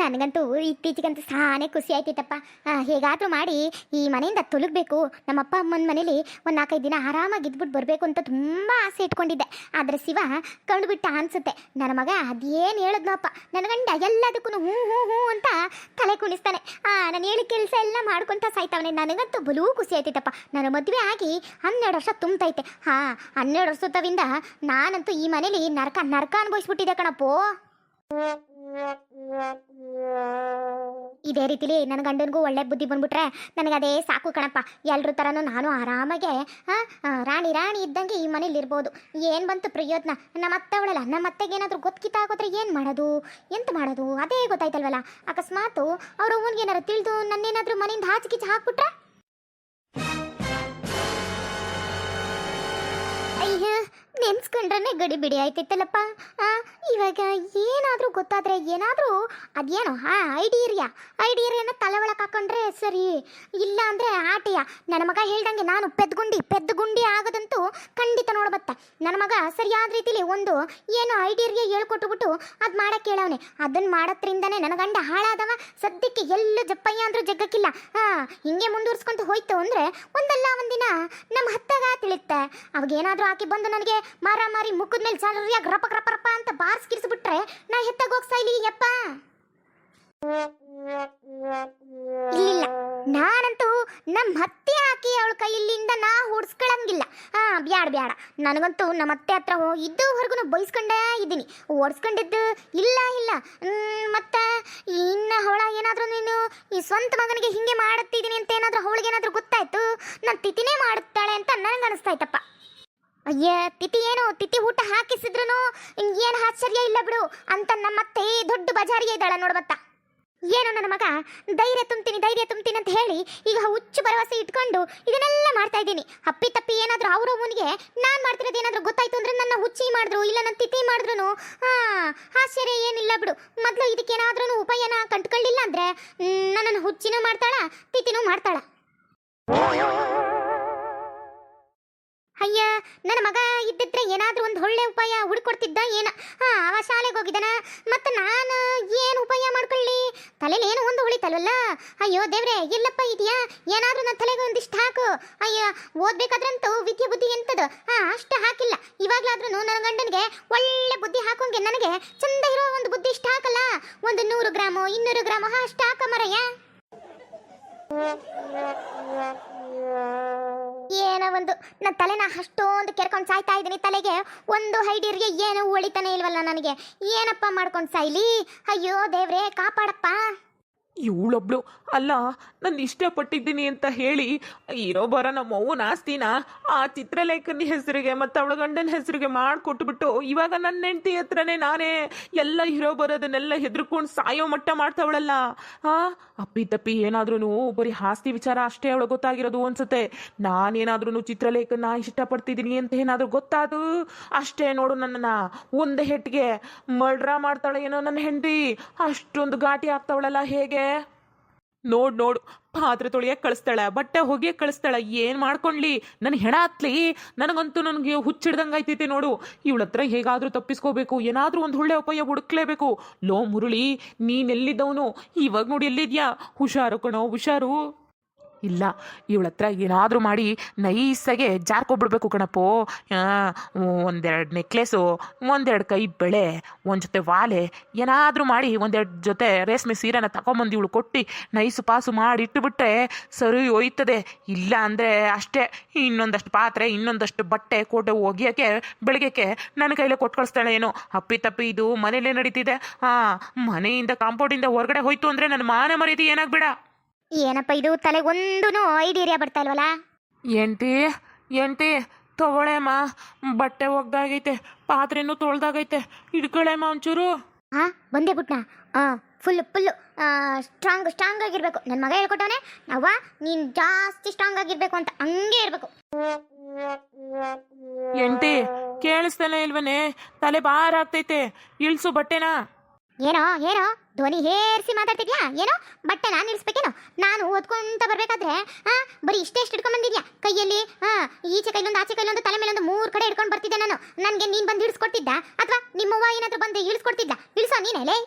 ನನಗಂತೂ ಇತ್ತೀಚೆಗಂತೂ ಸಾನೇ ಖುಷಿ ಆಯ್ತಿತ್ತಪ್ಪ ಹೇಗಾದರೂ ಮಾಡಿ ಈ ಮನೆಯಿಂದ ತೊಲಗಬೇಕು. ನಮ್ಮಪ್ಪ ಅಮ್ಮನ ಮನೇಲಿ ಒಂದು ನಾಲ್ಕೈದು ದಿನ ಆರಾಮಾಗಿ ಇದ್ಬಿಟ್ಟು ಬರಬೇಕು ಅಂತ ತುಂಬ ಆಸೆ ಇಟ್ಕೊಂಡಿದ್ದೆ. ಆದರೆ ಶಿವ ಕಂಡುಬಿಟ್ಟ ಅನ್ಸುತ್ತೆ. ನನ್ನ ಮಗ ಅದೇನು ಹೇಳಿದ್ನಪ್ಪ. ನನ್ನ ಗಂಡ ಎಲ್ಲದಕ್ಕೂ ಹ್ಞೂ ಹ್ಞೂ ಹ್ಞೂ ಅಂತ ತಲೆ ಕುಣಿಸ್ತಾನೆ. ನಾನು ಹೇಳಿ ಕೆಲಸ ಎಲ್ಲ ಮಾಡ್ಕೊಂತ ಸಾಯ್ತಾವನೆ. ನನಗಂತೂ ಬಲೂ ಖುಷಿ ಆಯ್ತಿತ್ತಪ್ಪ ನನ್ನ ಮದುವೆ ಆಗಿ ಹನ್ನೆರಡು ವರ್ಷ ತುಂಬ್ತೈತೆ. ಹಾಂ, ಹನ್ನೆರಡು ವರ್ಷದಿಂದ ನಾನಂತೂ ಈ ಮನೇಲಿ ನರಕ ನರಕ ಅನುಭವಿಸ್ಬಿಟ್ಟಿದ್ದೆ ಕಣಪ್ಪೋ. ಇದೇ ರೀತಿಲಿ ನನ್ನ ಗಂಡನಿಗೂ ಒಳ್ಳೆ ಬುದ್ಧಿ ಬಂದ್ಬಿಟ್ರೆ ನನಗೆ ಅದೇ ಸಾಕು ಕಣಪ್ಪ. ಎಲ್ರ ಥರನೂ ನಾನು ಆರಾಮಾಗೆ ರಾಣಿ ರಾಣಿ ಇದ್ದಂಗೆ ಈ ಮನೇಲಿ ಇರ್ಬೋದು. ಏನು ಬಂತು ಪ್ರಯೋಜನ ನಮ್ಮ ಅತ್ತೆ ಅವಳಲ್ಲ ನಮ್ಮ ಅತ್ತೆಗೆ ಏನಾದರೂ ಗೊತ್ತಿತ್ತಾಗೋದ್ರೆ ಏನು ಮಾಡೋದು? ಎಂತ ಮಾಡೋದು? ಅದೇ ಗೊತ್ತಾಯ್ತಲ್ವಲ್ಲ? ಅಕಸ್ಮಾತು ಅವ್ರ ಏನಾರು ತಿಳಿದು ನನ್ನೇನಾದರೂ ಮನೆಯಿಂದ ಹಾಚಿಕಿಚ್ಚಿ ಹಾಕ್ಬಿಟ್ರೆ? ನೆನ್ಸ್ಕೊಂಡ್ರೆ ಗಡಿ ಬಿಡಿ ಆಯ್ತಿತ್ತಲ್ಲಪ್ಪ ಇವಾಗ ಏನಾದರೂ ಗೊತ್ತಾದ್ರೆ ಏನಾದರೂ ಅದೇನೋ, ಹಾ, ಐಡಿಯರಿಯಾ, ಐಡಿಯರಿಯನ್ನು ತಲೆ ಒಳಗೆ ಹಾಕೊಂಡ್ರೆ ಸರಿ. ಇಲ್ಲ ಅಂದರೆ ಆಟಿಯ. ನನ್ನ ಮಗ ಹೇಳ್ದಂಗೆ ನಾನು ಪೆದ್ಗುಂಡಿ ಪೆದ್ಗುಂಡಿ ಆಗೋದಂತೂ ಖಂಡಿತ ನೋಡ್ಬತ್ತೆ. ನನ್ನ ಮಗ ಸರಿಯಾದ ರೀತಿಲಿ ಒಂದು ಏನು ಐಡಿಯರ್ಗೆ ಹೇಳ್ಕೊಟ್ಬಿಟ್ಟು ಅದು ಮಾಡಕ್ಕೆ ಹೇಳವನೆ. ಅದನ್ನ ಮಾಡೋದ್ರಿಂದನೇ ನನ್ನ ಗಂಡ ಹಾಳಾದವ. ಸದ್ಯಕ್ಕೆ ಎಲ್ಲೂ ಜಪ್ಪಯ್ಯ ಅಂದರೂ ಜಗ್ಗಕ್ಕಿಲ್ಲ. ಹಾ ಹಿಂಗೆ ಮುಂದುವರ್ಸ್ಕೊಂತ ಹೋಯ್ತು ಅಂದರೆ ಒಂದಲ್ಲ ಒಂದಿನ ನಮ್ಮ ಹತ್ತಾಗ ತಿಳಿಯುತ್ತೆ ಅವಾಗೇನಾದರೂ ಆಕೆ ಬಂದು ನನಗೆ ಮಾರ ಮಾರಿ ಮುಖದ ಮೇಲೆ ಜಾಲರಿಯಾಗಿ ರಪ ರಪ ರಪ ಅಂತ ಬಾರ್ಸ್ಕಿರಿಸ್ಬಿಟ್ರೆ ನಾ ಹೆತ್ತಾಗ ಹೋಗಿ ಸಾಯ್ಲಿ ಯಪ್ಪ. ಇಲ್ಲಿಲ್ಲ. ನಾನಂತೂ ನಮ್ಮ ಅತ್ತೆ ಹಾಕಿ ಅವಳ ಕೈಯಲ್ಲಿಂದ ನಾ ಓಡಿಸ್ಕೊಳಂಗಿಲ್ಲ. ಹಾ, ಬ್ಯಾಡ ಬ್ಯಾಡ. ನನಗಂತೂ ನಮ್ಮ ಅತ್ತೆ ಹತ್ರ ಇದ್ದವರೆಗೂ ಬೈಸ್ಕೊಂಡೇ ಇದ್ದೀನಿ. ಓಡಿಸ್ಕೊಂಡಿದ್ದು ಇಲ್ಲ ಇಲ್ಲ. ಮತ್ತೆ ಇನ್ನು ಅವಳ ಏನಾದರೂ ನೀನು ಈ ಸ್ವಂತ ಮಗನಿಗೆ ಹಿಂಗೆ ಮಾಡುತ್ತಿದ್ದೀನಿ ಅಂತ ಏನಾದರೂ ಅವಳಿಗೆ ಏನಾದರೂ ಗೊತ್ತಾಯ್ತು? ನಾನು ತಿಥಿನೇ ಮಾಡುತ್ತಾಳೆ ಅಂತ ನನಗೆ ಅನಿಸ್ತಾಯ್ತಪ್ಪ ಅಯ್ಯ, ತಿಥಿ ಏನು? ತಿಥಿ ಊಟ ಹಾಕಿಸಿದ್ರು ಏನು ಆಶ್ಚರ್ಯ ಇಲ್ಲ ಬಿಡು ಅಂತ ನಮ್ಮತ್ತೆ ದೊಡ್ಡ ಬಜಾರಿಗೆ ಇದ್ದಾಳ ನೋಡ್ಬತ್ತ. ಏನು ನನ್ನ ಮಗ? ಧೈರ್ಯ ತುಂಬ್ತೀನಿ ಧೈರ್ಯ ತುಂಬ್ತೀನಿ ಅಂತ ಹೇಳಿ ಈಗ ಹುಚ್ಚು ಭರವಸೆ ಇಟ್ಕೊಂಡು ಇದನ್ನೆಲ್ಲ ಮಾಡ್ತಾ ಇದ್ದೀನಿ. ಅಪ್ಪಿ ತಪ್ಪಿ ಏನಾದರೂ ಅವರು ಅವನಿಗೆ ನಾನು ಮಾಡ್ತಿರೋದು ಏನಾದರೂ ಗೊತ್ತಾಯ್ತು ಅಂದ್ರೆ ನನ್ನ ಹುಚ್ಚಿ ಮಾಡಿದ್ರು, ಇಲ್ಲ ನನ್ನ ತಿಥಿ ಮಾಡಿದ್ರು ಹಾಂ, ಆಶ್ಚರ್ಯ ಏನಿಲ್ಲ ಬಿಡು. ಮೊದಲು ಇದಕ್ಕೇನಾದ್ರೂ ಉಪಾಯನ ಕಂಡುಕೊಳ್ಳಿಲ್ಲ ಅಂದ್ರೆ ನನ್ನನ್ನು ಹುಚ್ಚಿನೂ ಮಾಡ್ತಾಳ, ತಿಥಿನೂ ಮಾಡ್ತಾಳ. ನನ್ನ ಮಗ ಇದ್ದಿದ್ರೆ ಏನಾದ್ರೂ ಒಂದು ಒಳ್ಳೆ ಉಪಾಯ ಹುಡ್ಕೊಡ್ತಿದ್ದ ಏನ? ಅವ ಶಾಲೆಗೆ ಹೋಗಿದ್ದಾನ. ಮತ್ತೆ ನಾನು ಏನು ಉಪಾಯ ಮಾಡ್ಕೊಳ್ಳಿ? ತಲೆಯಲ್ಲಿ ಏನು ಒಂದು ಉಳಿತಲ್ವಲ್ಲ ಅಯ್ಯೋ ದೇವ್ರೆ, ಎಲ್ಲಪ್ಪ ಇದೆಯಾ? ಏನಾದ್ರೂ ನನ್ನ ತಲೆಗೆ ಒಂದಿಷ್ಟು ಹಾಕು. ಅಯ್ಯೋ, ಓದ್ಬೇಕಾದ್ರಂತೂ ವಿದ್ಯೆ ಬುದ್ಧಿ ಎಂತದು? ಹಾ ಅಷ್ಟು ಹಾಕಿಲ್ಲ. ಇವಾಗ್ಲಾದ್ರೂ ನನ್ನ ಗಂಡನಿಗೆ ಒಳ್ಳೆ ಬುದ್ಧಿ ಹಾಕೋಂಗೆ ನನಗೆ ಚಂದ ಇರೋ ಒಂದು ಬುದ್ಧಿ ಇಷ್ಟು ಹಾಕಲ್ಲ? ಒಂದು ನೂರು ಗ್ರಾಮು, ಇನ್ನೂರು ಗ್ರಾಮು, ಅಷ್ಟು ಹಾಕ ಮರಯ್ಯ. ಏನೋ ಒಂದು. ನನ್ನ ತಲೆನ ಅಷ್ಟೊಂದು ಕೆರ್ಕೊಂಡು ಸಾಯ್ತಾ ಇದ್ದೀನಿ. ತಲೆಗೆ ಒಂದು ಹೈಡಿಯರ್ಗೆ ಏನೋ ಉಳಿತಾನೆ ಇಲ್ವಲ್ಲ ನನಗೆ. ಏನಪ್ಪ ಮಾಡ್ಕೊಂಡು ಸಾಯ್ಲಿ? ಅಯ್ಯೋ ದೇವ್ರೆ, ಕಾಪಾಡಪ್ಪ. ಇವಳೊಬ್ಳು, ಅಲ್ಲ, ನಾನು ಇಷ್ಟಪಟ್ಟಿದ್ದೀನಿ ಅಂತ ಹೇಳಿ, ಇರೋ ಬರೋ ನಮ್ಮ ಅವ್ವನ ಆಸ್ತಿನ ಆ ಚಿತ್ರಲೇಖನ ಹೆಸರಿಗೆ ಮತ್ತು ಅವಳ ಗಂಡನ ಹೆಸರಿಗೆ ಮಾಡಿಕೊಟ್ಬಿಟ್ಟು ಇವಾಗ ನನ್ನ ಹೆಂಡತಿ ಹತ್ರನೇ ನಾನೇ ಎಲ್ಲ ಇರೋ ಬರೋದನ್ನೆಲ್ಲ ಹೆದರ್ಕೊಂಡು ಸಾಯೋ ಮಟ್ಟ ಮಾಡ್ತಾವಳಲ್ಲ. ಆ, ಅಪ್ಪಿ ತಪ್ಪಿ ಏನಾದ್ರೂ ಬರೀ ಆಸ್ತಿ ವಿಚಾರ ಅಷ್ಟೇ ಅವಳು ಗೊತ್ತಾಗಿರೋದು ಅನ್ಸುತ್ತೆ. ನಾನೇನಾದ್ರೂ ಚಿತ್ರಲೇಖನ ಇಷ್ಟಪಡ್ತಿದ್ದೀನಿ ಅಂತ ಏನಾದರೂ ಗೊತ್ತಾದು? ಅಷ್ಟೇ ನೋಡು ನನ್ನನ್ನು. ಒಂದು ಹೆಟ್ಟಿಗೆ ಮರ್ಡ್ರಾ ಮಾಡ್ತಾಳೆ ಏನೋ ನನ್ನ ಹೆಂಡತಿ. ಅಷ್ಟೊಂದು ಘಾಟಿ ಆಗ್ತಾವಳಲ್ಲ ಹೇಗೆ? ನೋಡ್, ನೋಡು. ಪಾತ್ರೆ ತೊಳಿಯಕ್ಕೆ ಕಳಿಸ್ತಾಳೆ. ಬಟ್ಟೆ ಹೋಗಿಯಕ್ಕೆ ಕಳಿಸ್ತಾಳೆ. ಏನು ಮಾಡ್ಕೊಂಡ್ಲಿ? ನನ್ನ ಹೆಣ ಹತ್ಲಿ ನನಗಂತೂ ನನಗೆ ಹುಚ್ಚಿಡ್ದಂಗೆ ನೋಡು. ಇವಳ ಹತ್ರ ಹೇಗಾದರೂ ತಪ್ಪಿಸ್ಕೋಬೇಕು. ಏನಾದರೂ ಒಂದು ಒಳ್ಳೆ ಉಪಾಯ ಹುಡುಕ್ಲೇಬೇಕು. ಲೋ, ಮುರುಳಿ ನೀನೆಲ್ಲಿದ್ದವನು ಇವಾಗ ನೋಡಿ ಎಲ್ಲಿದ್ಯಾ? ಹುಷಾರು ಕಣೋ, ಹುಷಾರು. ಇಲ್ಲ, ಇವಳ ಹತ್ರ ಏನಾದರೂ ಮಾಡಿ ನೈಸಾಗೆ ಜಾರ್ಕೊಬಿಡ್ಬೇಕು ಕಣಪ್ಪೋ. ಒಂದೆರಡು ನೆಕ್ಲೆಸು, ಒಂದೆರಡು ಕೈ ಬೆಳೆ, ಒಂದು ಜೊತೆ ವಾಲೆ, ಏನಾದರೂ ಮಾಡಿ ಒಂದೆರಡು ಜೊತೆ ರೇಷ್ಮೆ ಸೀರೆನ ತಗೊಂಬಂದು ಇವಳು ಕೊಟ್ಟು ನೈಸು ಪಾಸು ಮಾಡಿ ಇಟ್ಟುಬಿಟ್ರೆ ಸರಿ ಹೋಯ್ತದೆ. ಇಲ್ಲ ಅಂದರೆ ಅಷ್ಟೇ, ಇನ್ನೊಂದಷ್ಟು ಪಾತ್ರೆ, ಇನ್ನೊಂದಷ್ಟು ಬಟ್ಟೆ ಕೋಟೆ ಒಗೆಯೋಕ್ಕೆ, ಬೆಳಗ್ಗೆಕ್ಕೆ ನನ್ನ ಕೈಲೇ ಕೊಟ್ಟು ಕಳಿಸ್ತಾಳೆ ಏನೋ. ಅಪ್ಪಿ ತಪ್ಪಿ ಇದು ಮನೇಲೇ ನಡೀತಿದೆ. ಹಾಂ ಮನೆಯಿಂದ ಕಾಂಪೌಂಡಿಂದ ಹೊರಗಡೆ ಹೋಯ್ತು ಅಂದರೆ ನನ್ನ ಮಾನ ಮರೀತಿ ಏನಾಗ್ಬೇಡ. ಏನಪ್ಪ ಇದು ತಲೆ ಒಂದೂ ಐಡಿಯಾ ಬರ್ತಾ ಇಲ್ವಲ್ಲ? ಎಂಟಿ ಎಂಟಿ ತಗೊಳೇಮ್ಮ. ಬಟ್ಟೆ ಒಗ್ದಾಗೈತೆ ಪಾತ್ರೆನೂ ತೊಳ್ದಾಗೈತೆ. ಹಿಡ್ಕೊಳೇಮ್ಮ ಒಂಚೂರು ಹಾ ಬಂದೆ ಬಿಟ್ನಾ ಹಾ ಫುಲ್ ಫುಲ್ಲು ಸ್ಟ್ರಾಂಗ್ ಸ್ಟ್ರಾಂಗ್ ಆಗಿರ್ಬೇಕು. ನನ್ನ ಮಗ ಹೇಳ್ಕೊಟ್ಟವನೆ ಅವ್ವ ನೀನು ಜಾಸ್ತಿ ಸ್ಟ್ರಾಂಗ್ ಆಗಿರ್ಬೇಕು ಅಂತ ಹಂಗೆ ಇರಬೇಕು ಎಂಟಿ ಕೇಳಿಸ್ತಾನೆ ಇಲ್ವನೇ? ತಲೆ ಭಾರ ಆಗ್ತೈತೆ. ಇಳ್ಸು ಬಟ್ಟೆನಾ. ಏನೋ ಏನೋ ಧ್ವನಿ ಹೇರಿಸಿ ಮಾತಾಡ್ತಿದ್ಯಾ? ಏನೋ ಬಟ್ಟೆ ನಾನು ನಿಲ್ಸ್ಬೇಕೇನೋ ನಾನು ಓದ್ಕೊಂತ ಬರ್ಬೇಕಾದ್ರೆ ಹಾ ಬರೀ ಇಷ್ಟೇ ಇಷ್ಟು ಹಿಡ್ಕೊಂಡ್ ಬಂದಿದ್ಯಾ? ಕೈಯಲ್ಲಿ ಹಾ ಈಚೆ ಕೈಲೊಂದು ಆಚೆ ಕೈಲೊಂದು ತಲೆ ಮೇಲೊಂದು ಮೂರು ಕಡೆ ಹಿಡ್ಕೊಂಡು ಬರ್ತಿದ್ದೆ ನಾನು? ನನಗೆ ನೀನು ಬಂದು ಇಳಿಸ್ಕೊಟ್ಟಿದ್ದ? ಅಥವಾ ನಿಮ್ಮವ್ವ ಏನಾದರೂ ಬಂದು ಇಳಿಸ್ಕೊಡ್ತಿದ್ದ? ಇಳಿಸೋ ನೀನೇಲೇ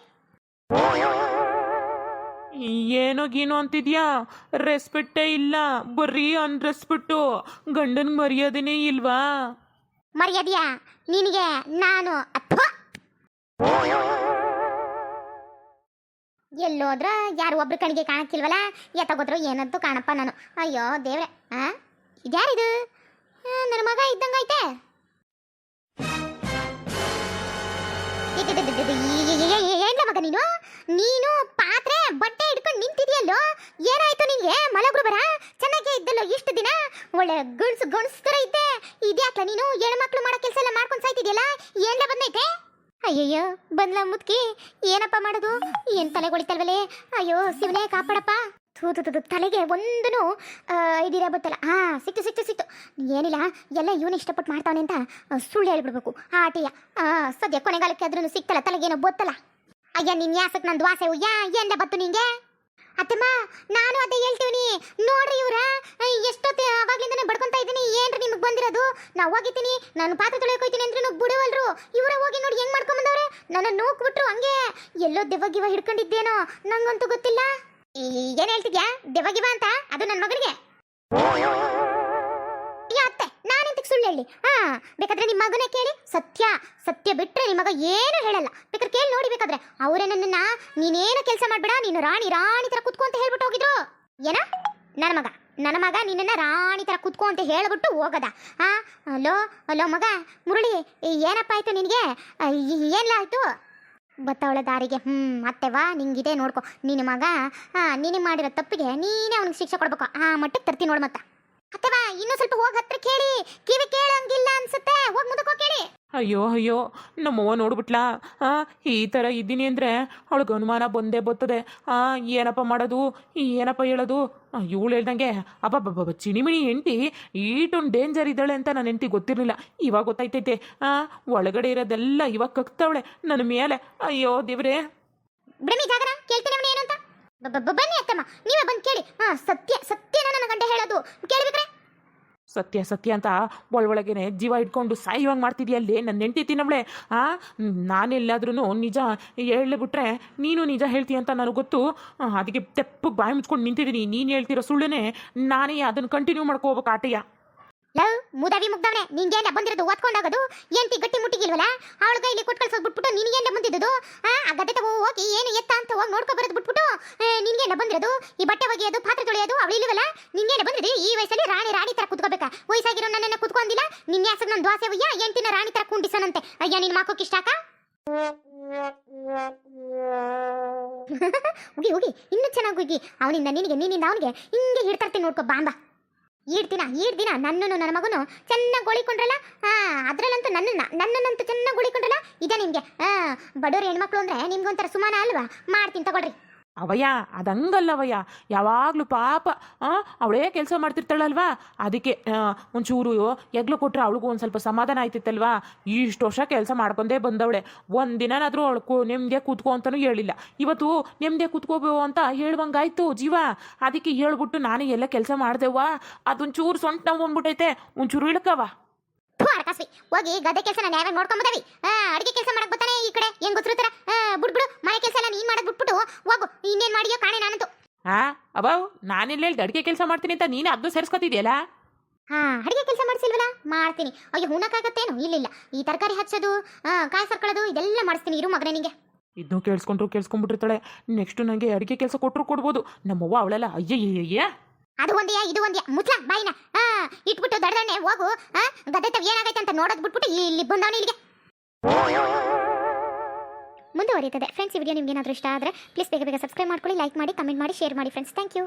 ಏನೋ ಗೀನೋ ಅಂತಿದ್ಯಾ? ರೆಸ್ಪೆಕ್ಟೇ ಇಲ್ಲ. ಬರೀ ಅನ್ರೆಸ್ಪೆಕ್ಟು ಗಂಡನ್ ಮರ್ಯಾದೆನೇ ಇಲ್ವಾ? ಮರ್ಯಾದ್ಯಾ? ನಿನಗೆ ನಾನು ಅಥವಾ ಎಲ್ಲೋದ್ರ ಯಾರು ಒಬ್ರು ಕಣಿಗೆ ಕಾಣಕ್ಕಿಲ್ವಲ್ಲ ಎತ್ತಗೋದ್ರು ಏನಂತೂ ಕಾಣಪ್ಪ ನಾನು ಅಯ್ಯೋ ದೇವ್ರೆ ಆ ಇದ್ಯಾರಿದು ನನ್ನ ಮಗ ಇದ್ದಂಗೈತೆ ಏನ್ಲ ಮಗ ನೀನು ನೀನು ಪಾತ್ರೆ ಬಟ್ಟೆ ಹಿಡ್ಕೊಂಡು ನಿಂತಿದ್ಯಲ್ಲೋ ಏನಾಯ್ತು ನಿನ್ಗೆ ಮಲಗ್ರು ಬರ ಚೆನ್ನಾಗೇ ಇದ್ದಲ್ಲೋ ಇಷ್ಟು ದಿನ ಒಳ್ಳೆ ಗಣ್ಸು ಗಣ್ಸು ಥರ ಇದ್ದೆ ಇದ್ಯಾಕ್ಲ ನೀನು ಹೆಣ್ಮಕ್ಳು ಮಾಡೋ ಕೆಲಸ ಎಲ್ಲ ಮಾಡ್ಕೊಂಡು ಸಾಯ್ತಿದ್ಯಲ್ಲ ಏನ್ಲ ಬಂದೈತೆ ಅಯ್ಯಯ್ಯೋ ಬಂದ್ಲ ಮುದ್ಕಿ ಏನಪ್ಪ ಮಾಡೋದು? ಏನ್ ತಲೆ ಹೊಡಿತಲ್ವಲೇ? ಅಯ್ಯೋ ಶಿವನೇ ಕಾಪಾಡಪ್ಪ. ಥೂ, ತಲೆಗೆ ಒಂದೂ ಇದಿರ ಬತ್ತಲ್ಲ. ಹಾ ಸಿಕ್ತು ಸಿಕ್ತು ಸಿಕ್ತು ಏನಿಲ್ಲ ಎಲ್ಲ ಇವನು ಇಷ್ಟಪಟ್ಟು ಮಾಡ್ತಾವನೆ ಅಂತ ಸುಳ್ಳು ಹೇಳ್ಬಿಡ್ಬೇಕು. ಆ ಆಟಿಯ ಸದ್ಯ ಕೊನೆಗಾಲಕ್ಕೆ ಅದ್ರೂ ಸಿಕ್ತಲ್ಲ ತಲೆಗೇನೋ ಬತ್ತಲ್ಲ. ಅಯ್ಯ ನಿನ್ ಯಾಸಕ್ ನಂದು ವಾಸೆ ಯಾ ಏನ್ಲ ಬತ್ತು ನಿಂಗೆ? ಅತ್ತಮ್ಮ ನಾನು ಅದೇ ಹೇಳ್ತೀವಿ ನೋಡ್ರಿ ಇವ್ರ ಎಷ್ಟೊತ್ತು ಅವಾಗ್ಲಿಂದನೇ ಬಡ್ಕೊಂತ ಇದ್ದೀನಿ ಬಂದಿರೋದು ನಾ ಹೋಗಿದ್ದೀನಿ. ನಾನು ಪಾತ್ರೆ ತೊಳೆಯಕ್ಕೆ ಹೋಗ್ತೀನಿ ಅಂದ್ರೂ ಬಿಡುವಲ್ರು. ಇವರ ಹೋಗಿ ನೋಡಿ ಹೆಂಗ್ ಮಾಡ್ಕೊಂಡ್ ಬಂದವ್ರೆ? ನನ್ನ ನೂಕ್ಬಿಟ್ರು ಹಂಗೆ. ಎಲ್ಲೋ ದೆವ್ವ ಗಿವ ಹಿಡ್ಕೊಂಡಿದ್ದೇನೋ. ನಂಗಂತೂ ಗೊತ್ತಿಲ್ಲ. ಏನ್ ಹೇಳ್ತಿದ್ಯಾ? ದೆವ್ವ ಅಂತ? ಅದು ನನ್ನ ಮಗನಿಗೆ. ಅತ್ತೆ ನಾನೆಂತಕ್ಕೆ ಸುಳ್ಳು ಹೇಳಿ? ಹಾ, ಬೇಕಾದ್ರೆ ನಿಮ್ಮ ಮಗನೇ ಕೇಳಿ. ಸತ್ಯ ಸತ್ಯ ಬಿಟ್ರೆ ನಿಮ್ಮ ಮಗ ಏನು ಹೇಳಲ್ಲ. ಬೇಕಾದ್ರೆ ಕೇಳಿ ನೋಡಿ, ಬೇಕಾದ್ರೆ. ಅವರೇ ನನ್ನನ್ನ, ನೀನೇನು ಕೆಲಸ ಮಾಡ್ಬೇಡ, ನೀನು ರಾಣಿ ರಾಣಿ ತರ ಕುತ್ಕೊಂತ ಹೇಳ್ಬಿಟ್ಟು ಹೋಗಿದ್ರು. ಏನ? ನನ್ನ ಮಗ. ನನ್ನ ಮಗ ನಿನ್ನನ್ನು ರಾಣಿ ತರ ಕುತ್ಕೊ ಅಂತ ಹೇಳ್ಬಿಟ್ಟು ಹೋಗದ. ಆ, ಅಲೋ ಅಲೋ ಮಗ, ಮುರುಳಿ ಏನಪ್ಪ ಆಯ್ತು ನಿನಗೆ? ಏನಿಲ್ಲ ಆಯ್ತು? ಬತ್ತವಳ ದಾರಿಗೆ, ಹ್ಮ್ ಅತ್ತೆವಾ ನಿಂಗಿದೆ ನೋಡ್ಕೊ. ನಿನ್ನ ಮಗ ಹಾಂ ನೀನೇ ಮಾಡಿರೋ ತಪ್ಪಿಗೆ ನೀನೇ ಅವ್ನಿಗೆ ಶಿಕ್ಷೆ ಕೊಡ್ಬೇಕು. ಆ ಮಟ್ಟಕ್ಕೆ ತರ್ತೀನಿ ನೋಡು ಮತ್ತೆ. ಅತ್ತೆವಾ ಇನ್ನೂ ಸ್ವಲ್ಪ ಹೋಗಿ ಹತ್ರ ಕೇಳಿ. ಕಿವಿ ಕೇಳಂಗಿಲ್ಲ ಅನ್ಸುತ್ತೆ. ಹೋಗಿ ಮುಂದಕ್ಕೆ ಹೋಗಿ ಕೇಳಿ. ಅಯ್ಯೋ ಅಯ್ಯೋ, ನಮ್ಮವ್ವ ನೋಡ್ಬಿಟ್ಲಾ? ಈ ಥರ ಇದ್ದೀನಿ ಅಂದರೆ ಅವಳಿಗೆ ಅನುಮಾನ ಬಂದೇ ಬರ್ತದೆ. ಆ, ಏನಪ್ಪ ಮಾಡೋದು? ಏನಪ್ಪ ಹೇಳೋದು? ಇವಳು ಹೇಳ್ದಂಗೆ, ಅಬ್ಬಬ್ಬಬ್ಬ, ಚಿಣಿಮಿಣಿ ಹೆಂಡತಿ ಈಟೊಂದು ಡೇಂಜರ್ ಇದ್ದಾಳೆ ಅಂತ ನನ್ನ ಹೆಂಡತಿ ಗೊತ್ತಿರಲಿಲ್ಲ. ಇವಾಗ ಗೊತ್ತಾಯ್ತೈತೆ. ಆ, ಒಳಗಡೆ ಇರೋದೆಲ್ಲ ಇವಾಗ ಕಕ್ತವಳೆ. ನನ್ನ ಮೇಲೆ. ಅಯ್ಯೋ, ದೇವ್ರೇ. ಬನ್ನಿ ಅತ್ತಮ್ಮ ನೀವೇ ಬಂದು ಕೇಳಿ. ಸತ್ಯ ಸತ್ಯ ನನ್ನ ಗಂಡ ಹೇಳೋದು. ಕೇಳಿಬೇಕ್ರೆ? ಸತ್ಯ ಸತ್ಯ ಅಂತ ಒಳೊಳಗೇನೆ ಜೀವ ಇಟ್ಕೊಂಡು ಸಾಯುವಂಗೆ ಮಾಡ್ತಿದ್ಯಲ್ಲೇ ನನ್ನ ಹೆಂಡತಿ ತಿನ್ನವಳೆ. ಆ? ನಾನೆಲ್ಲಾದ್ರೂ ನಿಜ ಹೇಳ್ಬಿಟ್ರೆ ನೀನು ನಿಜ ಹೇಳ್ತೀಯ ಅಂತ ನನಗೆ ಗೊತ್ತು. ಅದಕ್ಕೆ ತೆಪ್ಪಗೆ ಬಾಯಿ ಮುಚ್ಕೊಂಡು ನಿಂತಿದ್ದೀನಿ ನೀನು ಹೇಳ್ತಿರೋ ಸುಳ್ಳನೆ ನಾನೇ ಅದನ್ನು ಕಂಟಿನ್ಯೂ ಮಾಡ್ಕೋಬೇಕು ಆಟಯ್ಯ. ಮುದವಿ ಮುಗ್ದವನೆ ನಿಂಗೇನ ಬಂದಿರೋದು? ಓದ್ಕೊಂಡಾಗದು ಎಂಟಿ ಗಟ್ಟಿ ಮುಟ್ಟಿಗಿಲ್ವಲ್ಲ? ಅವಳ ಕೈಲಿ ಕೊಟ್ಟು ಕಳ್ಸೋದು ಬಿಟ್ಬಿಟ್ಟು ನಿನಗೇನ ಬಂದಿದ್ದು ಆ ಗದ್ದೆ ತಗೋ ಹೋಗಿ ಏನು ಎತ್ತ ಅಂತ ಹೋಗಿ ನೋಡ್ಕೊ ಬರೋದು ಬಿಟ್ಬಿಟ್ಟು ನಿನ್ಗೇನ ಬಂದಿರೋದು? ಈ ಬಟ್ಟೆ ಒಗೆಯೋದು, ಪಾತ್ರೆ ತೊಳೆಯೋದು ಅವಳು ಇಲ್ವಲ್ಲ? ನಿನ್ಗೇನ ಬಂದಿದೆ ಈ ವಯಸ್ಸಲ್ಲಿ ರಾಣಿ ರಾಣಿ ತರ ಕುತ್ಕೋಬೇಕಾ? ವಯಸ್ಸಾಗಿರೋ ನನ್ನನ್ನು ಕುತ್ಕೊಂಡಿಲ್ಲ, ನಿನ್ನ ಹೆಸರು ನನ್ನ ದ್ವಾಸೆ ಒಯ್ಯ ಎಂಟಿನ ರಾಣಿ ತರ ಕುಂಡಿಸನಂತೆ. ಅಯ್ಯ, ನಿನ್ ಮಾಕೋಕೆ ಇಷ್ಟಾಕ ಉಗಿ ಉಗಿ ಇನ್ನೂ ಚೆನ್ನಾಗಿ ಉಗಿ ಅವನಿಂದ ನಿನಗೆ, ನೀನಿಂದ ಅವನಿಗೆ ಹಿಂಗೆ ಹಿಡ್ತರ್ತೀನಿ ನೋಡ್ಕೊ ಬಾಂಬ ಈಡ್ ದಿನ ಈಡ್ ದಿನ ನನ್ನನ್ನು ನನ್ನ ಮಗನು ಚೆನ್ನಾಗಿ ಗೋಳಿಕೊಂಡ್ರಲ್ಲ ಹಾ ಅದ್ರಲ್ಲಂತೂ ನನ್ನನ್ನ ನನ್ನನ್ನಂತೂ ಚೆನ್ನಾಗಿ ಗೋಳಿಕೊಂಡ್ರಲ್ಲ ಇದೆ ನಿಮ್ಗೆ ಹಾ ಬಡವ್ರ ಹೆಣ್ಮಕ್ಳು ಅಂದ್ರೆ ನಿಮ್ಗೊಂಥರ ಸುಮಾನ ಅಲ್ವಾ? ಮಾಡ್ತೀನಿ, ತಗೊಳ್ರಿ. ಅವಯ್ಯ ಅದಂಗಲ್ಲವಯ್ಯ ಯಾವಾಗಲೂ ಪಾಪ ಅವಳೇ ಕೆಲಸ ಮಾಡ್ತಿರ್ತಾಳಲ್ವಾ? ಅದಕ್ಕೆ ಒಂಚೂರು ಎಗ್ಲು ಕೊಟ್ಟರೆ ಅವಳಿಗೂ ಒಂದು ಸ್ವಲ್ಪ ಸಮಾಧಾನ ಆಯ್ತಿತ್ತಲ್ವಾ? ಇಷ್ಟು ವರ್ಷ ಕೆಲಸ ಮಾಡ್ಕೊಂಡೇ ಬಂದವಳೆ. ಒಂದಿನಾದ್ರೂ ಅವಳು ಕೂ ನೆಮ್ಮದಿಯ ಕೂತ್ಕೋ ಅಂತಲೂ ಹೇಳಿಲ್ಲ. ಇವತ್ತು ನೆಮ್ಮದಿಯ ಕೂತ್ಕೋಬೋ ಅಂತ ಹೇಳುವಂಗಾಯ್ತು ಜೀವ. ಅದಕ್ಕೆ ಹೇಳ್ಬಿಟ್ಟು ನಾನು ಎಲ್ಲ ಕೆಲಸ ಮಾಡ್ದೆವ್ವ. ಅದೊಂಚೂರು ಸೊಂಟ ನಾವು ಬಂದ್ಬಿಟ್ಟೈತೆ ಒಂಚೂರು ಇಳ್ಕವ ಥು ಹೋಗಿ ಗದ್ದೆ ಕೆಲಸ ನಾನು ನೋಡ್ಕೊಂಬದವಿ ಅಡಿಗೆ ಕೆಲಸ ಮಾಡಕ್ ಈ ಕಡೆ. ಹೆಂಗ್ ಗೊತ್ತಿರ್ತಾರ ಬಿಡ್ಬಿಡು, ಮನೆ ಕೆಲಸ ಹೋಗು ಇನ್ನೇನ್ ಮಾಡಿಯೋ ಕಾಣೆ ನಾನಂತೂ. ಆ ಅವ ನಾನೆಲ್ಲ ಅಡುಗೆ ಕೆಲಸ ಮಾಡ್ತೀನಿ ಅಂತ ನೀನೇ ಅದು ಸೇರಿಸ್ಕೊತಿದ್ಯಲ್ಲ? ಹಾ ಅಡಿಗೆ ಕೆಲಸ ಮಾಡಿಸಿಲ್ವಲ್ಲ? ಮಾಡ್ತೀನಿ. ಅಯ್ಯೋ ಇಲ್ಲ ಇಲ್ಲಿಲ್ಲ ಈ ತರಕಾರಿ ಹಚ್ಚೋದು ಆ, ಕಾಯಿ ಸರ್ಕೊಳ್ಳೋದು ಇದೆಲ್ಲ ಮಾಡಿಸ್ತೀನಿ. ಇರು ಮಗನೇ ನಿಂಗೆ. ಇದನ್ನು ಕೇಳಿಸ್ಕೊಂಡ್ರು ಕೇಳಿಸ್ಕೊಂಡ್ಬಿಟ್ಟಿರ್ತಾಳೆ. ನೆಕ್ಸ್ಟ್ ನನಗೆ ಅಡುಗೆ ಕೆಲಸ ಕೊಟ್ಟರು ಕೊಡ್ಬೋದು. ನಮ್ಮವ್ವ ಅವಳೆಲ್ಲ ಅಯ್ಯಯ್ಯಯ್ಯ. ಅದು ಒಂದ್ಯಾ ಇದು ಒಂದ್ಯಾ? ಮುಚ್ಲ ಬಾಯಿನ. ಆ ಇಟ್ಬಿಟ್ಟು ದಡದಣ್ಣೆ ಹೋಗು. ಹಾ ಗದ್ದೆ ತವ ಏನಾಗೈತೆ ಅಂತ ನೋಡೋದ್ ಬಿಟ್ಬಿಟ್ಟು ಇಲ್ಲಿ ಬಂದವನು ಇಲ್ಲಿಗೆ. ಮುಂದುವರಿಯುತ್ತದೆ. ಫ್ರೆಂಡ್ಸ್ ಈ ವಿಡಿಯೋ ನಿಮ್ಗೆ ಏನಾದರೂ ಇಷ್ಟ ಆದರೆ ಪ್ಲೀಸ್ ಬೇಗ ಬೇಗ ಸಬ್ಸ್ಕ್ರೈಬ್ ಮಾಡ್ಕೊಳ್ಳಿ ಲೈಕ್ ಮಾಡಿ ಕಮೆಂಟ್ ಮಾಡಿ ಶೇರ್ ಮಾಡಿ ಫ್ರೆಂಡ್ಸ್ ಥ್ಯಾಂಕ್ ಯು